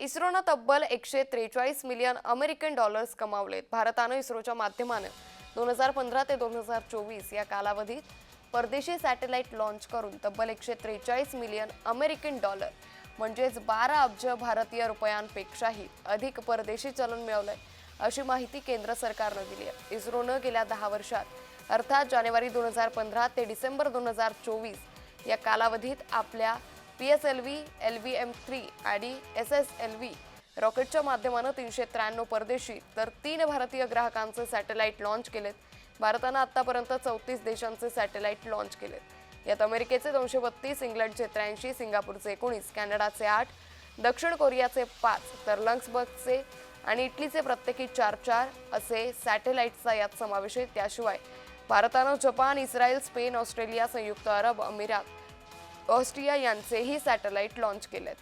इस्रोनं तब्बल एकशे त्रेचाळीस मिलियन अमेरिकन डॉलर्स कमावलेत. भारतानं इस्रोच्या माध्यमानं दोन हजार पंधरा ते दोन हजार चोवीस या कालावधीत परदेशी सॅटेलाइट लॉन्च करून तब्बल एकशे त्रेचाळीस मिलियन अमेरिकन डॉलर म्हणजेच बारा अब्ज भारतीय रुपयांपेक्षाही अधिक परदेशी चलन मिळवलंय अशी माहिती केंद्र सरकारनं दिली आहे. इस्रोनं गेल्या दहा वर्षात अर्थात जानेवारी दोन हजार पंधरा ते डिसेंबर दोन हजार चोवीस या कालावधीत आपल्या P S L V L V M three आणि एस एस एल व्ही रॉकेटच्या माध्यमानं तीनशे त्र्याण्णव परदेशी तर तीन भारतीय ग्राहकांचे सॅटेलाइट लॉन्च केलेत. भारतानं आत्तापर्यंत चौतीस देशांचे सॅटेलाइट लॉन्च केलेत. यात अमेरिकेचे दोनशे बत्तीस इंग्लंडचे त्र्याऐंशी सिंगापूरचे एकोणीस कॅनडाचे आठ दक्षिण कोरियाचे पाच तर लंग्सबर्गचे आणि इटलीचे प्रत्येकी चार चार असे सॅटेलाइटचा यात समावेश आहे. त्याशिवाय भारतानं जपान इस्रायल स्पेन ऑस्ट्रेलिया संयुक्त अरब अमिरात ऑस्ट्रिया यांचेही सॅटेलाइट लाँच केलेत.